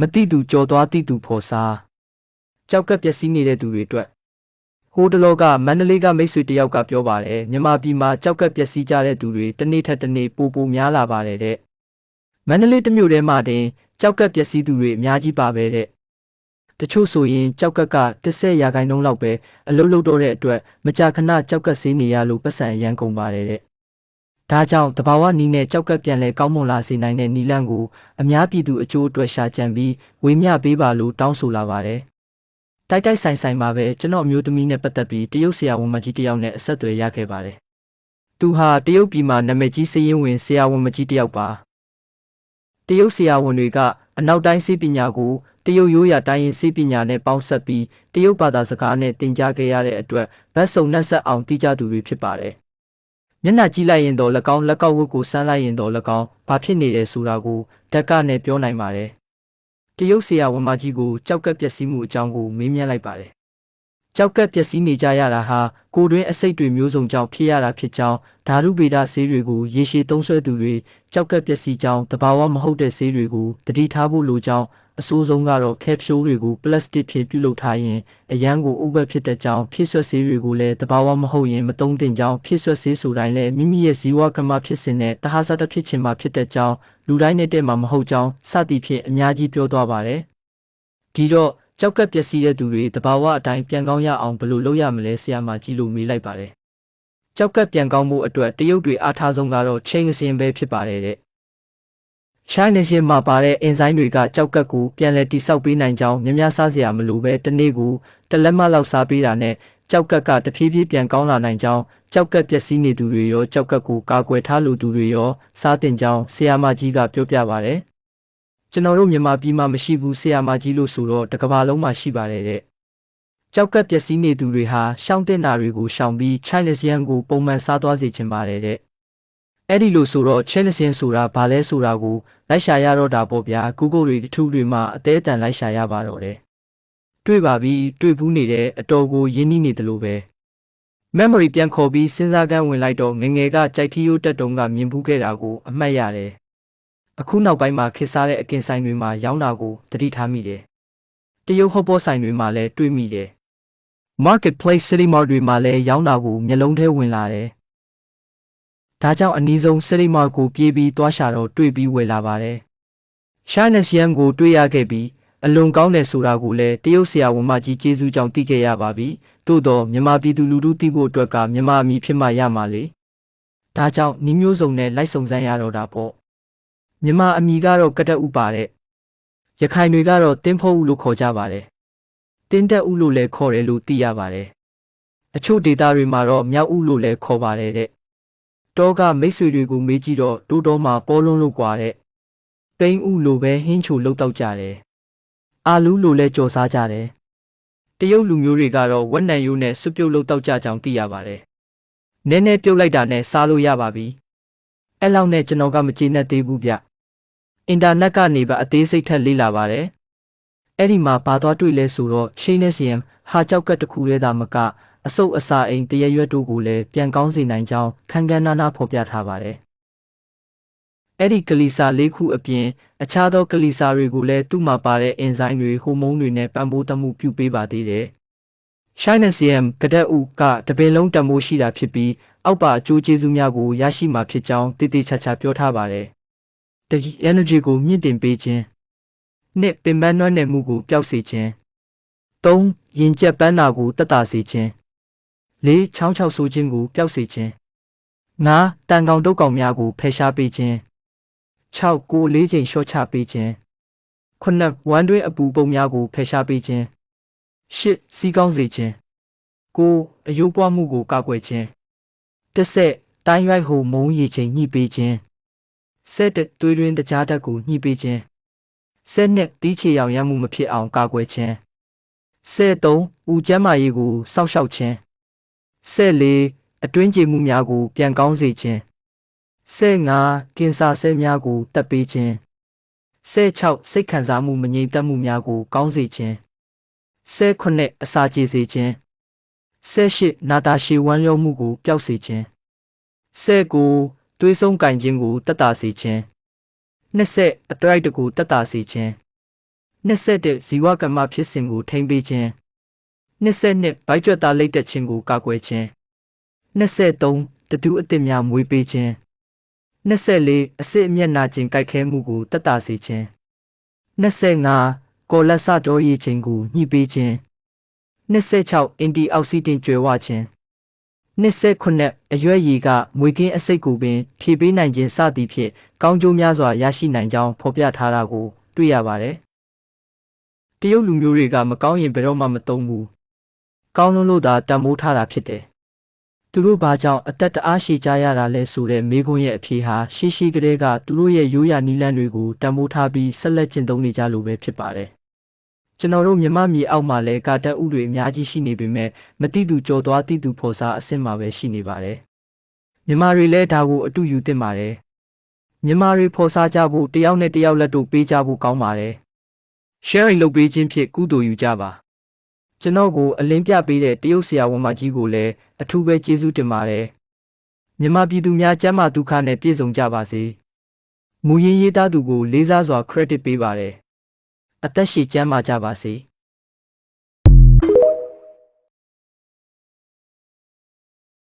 မတိသူကြော်သွားတိသူဖော်စားကြောက်ကပ်ပျက်စီးနေတဲ့သူတွေအတွက်ဟိုတလောကမန္တလေးကမိတ်ဆွေတယောက်ကပြောပါတယ်မြန်မာပြည်မှာကြောက်ကပ်ပျက်စီးကြတဲ့သူတွေတစ်နေ့ထက်တစ်နေ့ပိုပိုများလာပါတယ်တဲ့မန္တလေးတစ်မြို့ထဲမှာတင်ကြောက်ကပ်ပျက်စီးသူတွေအများကြီးပါပဲတဲ့တချို့ဆိုရင်ကြောက်ကပ်က30ရာခိုင်နှုန်းလောက်ပဲအလုံးလုံးတော့တဲ့အတွက်မကြာခဏကြောက်ကပ်ဆေးနေရလို့ပတ်စံရန်ကုန်ပါတယ်တဲ့ ဒါကြောင့်တဘာဝနီးနဲ့ကြောက်ကပ်ပြန်လဲကောင်းမွန်လာစေနိုင်တဲ့နီလန့်ကိုအများပြည်သူအကျိုးအတွက်ရှာကြံပြီးဝေမျှပေးပါလို့တောင်းဆိုလာပါတယ်။တိုက်တိုက်ဆိုင်ဆိုင်မှာပဲကျွန်တော်အမျိုးသမီးနဲ့ပတ်သက်ပြီးတရုတ်ဆရာဝန်မကြီးတစ်ယောက်နဲ့အဆက်အသွယ်ရခဲ့ပါတယ်။သူဟာတရုတ်ပြည်မှာနာမည်ကြီးစည်ရင်ဝင်ဆရာဝန်မကြီးတစ်ယောက်ပါ။တရုတ်ဆရာဝန်တွေကအနောက်တိုင်းစေပညာကိုတရုတ်ရိုးရာတိုင်းရင်စေပညာနဲ့ပေါင်းဆက်ပြီးတရုတ်ဘာသာစကားနဲ့သင်ကြားခဲ့ရတဲ့အတွက်ဗတ်စုံနှက်ဆက်အောင်တည်ကြသူတွေဖြစ်ပါတယ်။ မျက်နှာကြည့်လိုက်ရင်တော့၎င်းလက်ကောက်ဝတ်ကိုစမ်းလိုက်ရင်တော့၎င်းဘာဖြစ်နေတယ်ဆိုတာကိုဓာတ်ကနဲ့ပြောနိုင်ပါတယ်။တရုတ်ဆရာဝန်မကြီးကိုကြောက်ကပ်ပျက်စီးမှုအကြောင်းကိုမေးမြန်းလိုက်ပါတယ်။ ကြောက်ကပ်ပျက်စီးနေကြရတာဟာကိုယ်တွင်းအဆိပ်တွေမျိုးစုံကြောင့်ဖြစ်ရတာဖြစ်ကြောင်းဓာတုဗေဒဆေးတွေကိုရေရှည်သုံးစွဲသူတွေကြောက်ကပ်ပျက်စီးကြောင်းတဘာဝမဟုတ်တဲ့ဆေးတွေကိုတတိထားဖို့လိုကြောင်းအဆိုးဆုံးကတော့ကက်ပရှိုးတွေကိုပလတ်စတစ်ဖြင့်ပြုလုပ်ထားရင်အရန်ကိုဥပ္ပဖြစ်တဲ့ကြောင်းဖြစ်ဆွက်ဆေးတွေကိုလည်းတဘာဝမဟုတ်ရင်မသုံးသင့်ကြောင်းဖြစ်ဆွက်ဆေးဆိုတိုင်းလည်းမိမိရဲ့ဇီဝကမ္မဖြစ်စဉ်နဲ့တဟဇာတဖြစ်ခြင်းမှာဖြစ်တဲ့ကြောင်းလူတိုင်းနဲ့တည်းမှာမဟုတ်ကြောင်းစသည်ဖြင့်အများကြီးပြောသွားပါတယ်ဒီတော့ ကြောက်ကပ်ပျက်စီးတဲ့သူတွေတဘာဝအတိုင်းပြန်ကောင်းရအောင်ဘယ်လိုလုပ်ရမလဲဆရာမကြီးလိုမေးလိုက်ပါတယ်ကြောက်ကပ်ပြန်ကောင်းမှုအတွက်တရုတ်တွေအားထားဆုံးကတော့ချိန်အစဉ်ပဲဖြစ်ပါတယ်တဲ့ရှိုင်းနေရှင်မှာပါတဲ့အင်ဇိုင်းတွေကကြောက်ကပ်ကိုပြန်လည်တိဆောက်ပေးနိုင်ကြောင်းများများစားစရာမလိုပဲတစ်နေ့ကိုတစ်လက်မလောက်စားပေးတာနဲ့ကြောက်ကပ်ကတဖြည်းဖြည်းပြန်ကောင်းလာနိုင်ကြောင်းကြောက်ကပ်ပျက်စီးနေသူတွေရောကြောက်ကပ်ကိုကာကွယ်ထားလိုသူတွေရောစားတင်ကြောင်းဆရာမကြီးကပြောပြပါဗျ။ ကျွန်တော်တို့မြန်မာပြည်မှာမရှိဘူးဆရာမကြီးလို့ဆိုတော့တစ်ကမ္ဘာလုံးမှာရှိပါတယ်တဲ့။ကြောက်ကပ်ပျက်စီးနေသူတွေဟာရှောင်းတင်တာတွေကိုရှောင်ပြီး Chinese Yan ကိုပုံမှန်စားသွားစေချင်ပါတယ်တဲ့။အဲ့ဒီလိုဆိုတော့ Chinese ဆိုတာဘာလဲဆိုတာကိုလိုက်ရှာရတော့တာပေါ့ဗျာ Google တွေတထူးတွေမှာအသေးအတန်လိုက်ရှာရပါတော့တယ်တွေ့ပါပြီတွေ့ဘူးနေတဲ့အတော်ကိုရင်းနှီးနေတယ်လို့ပဲ memory ပြန်ခေါ်ပြီးစဉ်းစားကန်းဝင်လိုက်တော့ငယ်ငယ်ကကြိုက်ထီးရိုးတက်တုံးကမြင်ဘူးခဲ့တာကိုအမှတ်ရတယ် အခုနောက်ပိုင်းမှာခစ်စားတဲ့အကင်ဆိုင်တွေမှာရောင်းတာကိုသတိထားမိတယ်တရုတ်ဟော့ပေါ်ဆိုင်တွေမှာလည်းတွေ့မိတယ် marketplace city mart တွေမှာလည်းရောင်းတာကိုမျက်လုံးထဲဝင်လာတယ်ဒါကြောင့်အနီးဆုံး City Mart ကိုပြေးပြီးသွားရှာတော့တွေ့ပြီးဝယ်လာပါတယ်။ Shines Yam ကိုတွေ့ရခဲ့ပြီးအလွန်ကောင်းတယ်ဆိုတာကိုလည်းတရုတ်ဆရာဝန်မကြီးကျေးဇူးကြောင့်သိခဲ့ရပါပြီ။သို့တော့မြန်မာပြည်သူလူထုသိဖို့အတွက်ကမြန်မာအမည်ဖြစ်မှရမှာလေ။ဒါကြောင့်နီးမျိုးစုံနဲ့လိုက်စုံစမ်းရတော့တာပေါ့။ မြန်မာအမည်ကတော့ကတ္တဥပါတဲ့။ရခိုင်တွေကတော့တင်းဖို့ဦးလို့ခေါ်ကြပါတယ်။တင်းတက်ဦးလို့လည်းခေါ်တယ်လို့သိရပါတယ်။အချို့ဒေသတွေမှာတော့မြောက်ဦးလို့လည်းခေါ်ပါတယ်တဲ့။တောကမိတ်ဆွေတွေကိုမေးကြည့်တော့တိုးတော်မှာပေါ်လွန်းလို့ကွာတဲ့ပိန်းဥလိုပဲဟင်းချိုလှုပ်တော့ကြတယ်အာလူးလိုလဲကြော်စားကြတယ်တရုတ်လူမျိုးတွေကတော့ဝက်နံရိုးနဲ့စွပ်ပြုတ်လှုပ်တော့ကြကြောင်းသိရပါတယ်နည်းနည်းပြုတ်လိုက်တာနဲ့စားလို့ရပါပြီအဲ့လောက်နဲ့ကျွန်တော်ကမကျေနပ်သေးဘူးဗျ အင်တာနက်ကနေပါအသေးစိတ်ထက်လေ့လာပါတယ်အဲ့ဒီမှာဘာသွားတွေ့လဲဆိုတော့ရှိနေစီယမ်ဟာကြောက်ကတ်တစ်ခုလေးသာမကအဆုပ်အစာအိမ်တရရွက်တို့ကိုလည်းပြန်ကောင်းစေနိုင်ကြောင်းခန်းကန်းနာနာဖော်ပြထားပါတယ်။အဲ့ဒီကလီစာလေးခုအပြင်အခြားသောကလီစာတွေကိုလည်းသူ့မှာပါတဲ့အင်ဇိုင်းတွေဟိုမုန်းတွေနဲ့ပံ့ပိုးတမှုပြုပေးပါသေးတယ်။ Shynesium ကတဲ့ဥကတပင်လုံးတံမိုးရှိတာဖြစ်ပြီးအောက်ပါအကျိုးကျေးဇူးများကိုရရှိမှာဖြစ်ကြောင်းတည်တည်ချာချာပြောထားပါတယ်။ တတိ energy ကိုမြင့်တင်ပေးခြင်းနှစ်ပင်ပန်းနွမ်းနယ်မှုကိုပျောက်စေခြင်း၃ရင်ကျက်ပန်းနာကိုတက်တာစေခြင်းလေးချောင်းချောက်ဆိုးခြင်းကိုပျောက်စေခြင်းငါတန်ကောင်တုတ်ကောင်များကိုဖယ်ရှားပေးခြင်း6ကိုလေးချိန်ရှော့ချပေးခြင်း9ဝမ်းတွင်းအပူပုံများကိုဖယ်ရှားပေးခြင်း10စီးကောင်းစေခြင်း9အယိုးပွားမှုကိုကာကွယ်ခြင်း10တိုင်းရိုက်ဟိုမုံရည်ချိန်ညှိပေးခြင်း 7သွေးတွင်းတကြားဓာတ်ကိုညှိပေးခြင်း7တီးချေရောင်ရမ်းမှုမဖြစ်အောင်ကာကွယ်ခြင်း73ဦးကျမ်းမာရေးကိုစောင့်ရှောက်ခြင်း14အတွင်းကျေမှုများကို ပြန်ကောင်းစေခြင်း15ကင်ဆာဆဲများကိုတက်ပေးခြင်း16စိတ်ခံစားမှုမငြိမ်သက်မှုများကို ကောင်းစေခြင်း18အစာကျေစေခြင်း18နာတာရှည်ဝမ်းလျောမှုကိုပျောက်စေခြင်း19 သွေးဆုံးကင်ခြင်းကိုတက်တာစေခြင်း20အတိုက်တကူတက်တာစေခြင်း21ဇီဝကမ္မဖြစ်စဉ်ကိုထိမ့်ပေးခြင်း22ဘိုက်ကြွက်သားလိတ်တက်ခြင်းကိုကာကွယ်ခြင်း23တတူအစ်စ်များမွေးပေးခြင်း24အစစ်အမျက်နာခြင်းကြိုက်ခဲမှုကိုတက်တာစေခြင်း25ကောလက်ဆတော်ရည်ခြင်းကိုညှိပေးခြင်း26အန်တီအောက်ဆီဒင့်ကျွဲဝခြင်း 29အရွက်ရည်ကမွေကင်းအစိတ်ကိုပင် ဖြည့်ပေးနိုင်ခြင်းစသည်ဖြင့်ကောင်းကျိုးများစွာရရှိနိုင်ကြောင်းဖော်ပြထားတာကို တွေ့ရပါတယ်။တရုတ်လူမျိုးတွေကမကောင်းရင်ဘယ်တော့မှမသုံးဘူး။ကောင်းလုံးလို့သာတံမိုးထားတာဖြစ်တယ်။သူတို့ဘာကြောင့်အသက်တအားရှိကြရတာလဲဆိုတဲ့မေးခွန်းရဲ့အဖြေဟာရှိရှိကလေးကသူတို့ရဲ့ရိုးရာနီလန်းတွေကိုတံမိုးထားပြီးဆက်လက်ကျင့်သုံးနေကြလို့ပဲဖြစ်ပါတယ်။ ကျွန်တော်တို့မြမမြေအောက်မှာလဲကာတက်ဥတွေအများကြီးရှိနေပေမဲ့မတိသူကြော်သွားတိသူဖော်စားအဆင့်မှာပဲရှိနေပါတယ်။မြမတွေလည်းဒါကိုအတူယူသင့်ပါတယ်။မြမတွေဖော်စားကြဖို့တယောက်နဲ့တယောက်လက်တို့ပေးကြဖို့ကောင်းပါတယ်။ sharing လုပ်ပေးခြင်းဖြင့်ကုသိုလ်ယူကြပါ။ကျွန်တော်ကိုအလင်းပြပေးတဲ့တရုတ်ဆရာဝန်မကြီးကိုလည်းအထူးပဲကျေးဇူးတင်ပါတယ်။မြမပြည်သူများကျမ်းမာဒုက္ခနဲ့ပြည့်စုံကြပါစေ။မူရင်းရေးသားသူကိုလေးစားစွာ credit ပေးပါတယ်။ အသက်ရှိကျမ်းမာကြပါစေ။